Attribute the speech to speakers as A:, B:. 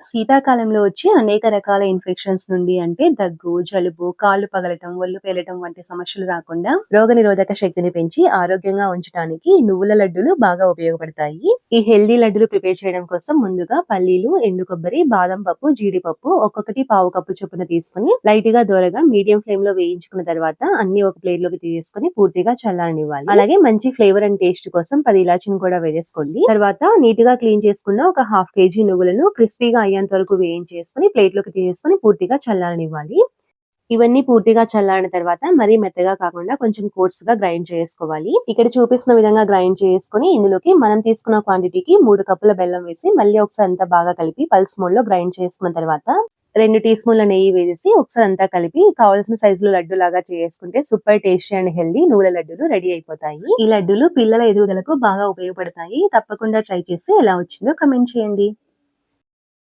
A: శీతాకాలంలో వచ్చే అనేక రకాల ఇన్ఫెక్షన్స్ నుండి అంటే దగ్గు జలుబు కాళ్ళు పగలటం ఒళ్ళు పేలటం వంటి సమస్యలు రాకుండా రోగ నిరోధక శక్తిని పెంచి ఆరోగ్యంగా ఉంచడానికి నువ్వుల లడ్డూలు బాగా ఉపయోగపడతాయి. ఈ హెల్దీ లడ్డూలు ప్రిపేర్ చేయడం కోసం ముందుగా పల్లీలు ఎండు కొబ్బరి బాదం పప్పు జీడిపప్పు ఒక్కొక్కటి పావు కప్పు చొప్పున తీసుకుని లైట్గా దూరగా మీడియం ఫ్లేమ్లో వేయించుకున్న తర్వాత అన్ని ఒక ప్లేట్లోకి తీసుకుని పూర్తిగా చల్లారనివ్వాలి. అలాగే మంచి ఫ్లేవర్ అండ్ టేస్ట్ కోసం పది ఇలాచిని కూడా వేసేసుకోండి. తర్వాత నీట్గా క్లీన్ చేసుకున్న ఒక హాఫ్ కేజీ నువ్వులను క్రిస్పీగా అయ్యేంత వరకు వేయించేసుకుని ప్లేట్లోకి తీసుకుని పూర్తిగా చల్లారనివ్వాలి. ఇవన్నీ పూర్తిగా చల్లారిన తర్వాత మరీ మెత్తగా కాకుండా కొంచెం కోర్స్గా గ్రైండ్ చేసుకోవాలి. ఇక్కడ చూపిస్తున్న విధంగా గ్రైండ్ చేసుకుని ఇందులోకి మనం తీసుకున్న క్వాంటిటీకి మూడు కప్పుల బెల్లం వేసి మళ్ళీ ఒకసారి అంతా బాగా కలిపి పల్స్ మోడ్లో గ్రైండ్ చేసుకున్న తర్వాత రెండు టీ స్పూన్ల నెయ్యి వేసి ఒకసారి అంతా కలిపి కావాల్సిన సైజులో లడ్డు లాగా చేసుకుంటే సూపర్ టేస్టీ అండ్ హెల్దీ నువ్వుల లడ్డూలు రెడీ అయిపోతాయి. ఈ లడ్డూలు పిల్లల ఎదుగుదలకు బాగా ఉపయోగపడతాయి. తప్పకుండా ట్రై చేసి ఎలా వచ్చిందో కమెంట్ చేయండి.